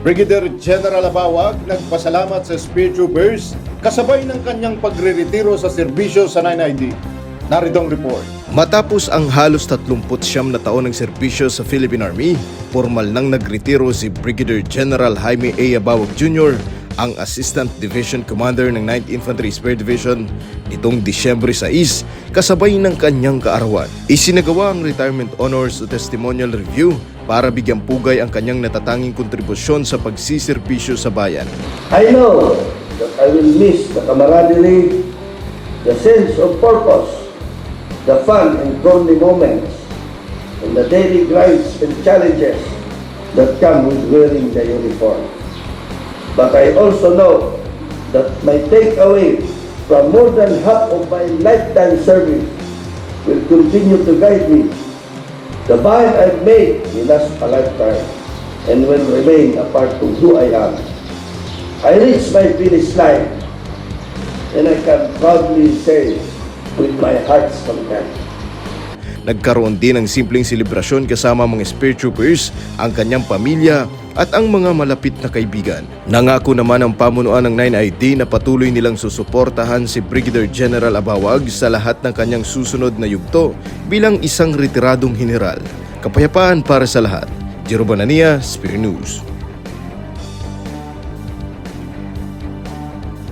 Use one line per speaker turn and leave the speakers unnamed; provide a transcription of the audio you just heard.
Brigadier General Abawag nagpasalamat sa Spirit Troopers kasabay ng kanyang pagre-retiro sa serbisyo sa 9ID. Narito report. Matapos ang halos 39 na taon ng serbisyo sa Philippine Army, formal nang nagretiro si Brigadier General Jaime A. Abawag Jr., ang Assistant Division Commander ng 9th Infantry Spear Division nitong Disyembre 6 kasabay ng kanyang kaarawan. Isinagawa ang retirement honors o testimonial review para bigyang pugay ang kanyang natatanging kontribusyon sa pagsiservisyo sa bayan.
I know that I will miss the camaraderie, the sense of purpose, the fun and lonely moments, and the daily grinds and challenges that come with wearing the uniform. But I also know that my takeaway from more than half of my lifetime service will continue to guide me. The bind I've made will last a lifetime and will remain a part of who I am. I reached my finish line and I can proudly say with my heart's content.
Nagkaroon din ng simpleng selebrasyon kasama mga Spirit Troopers, ang kanyang pamilya at ang mga malapit na kaibigan. Nangako naman ang pamunuan ng 9ID na patuloy nilang susuportahan si Brigadier General Abawag sa lahat ng kanyang susunod na yugto bilang isang retiradong general. Kapayapaan para sa lahat. Jero Banania, Spirit News.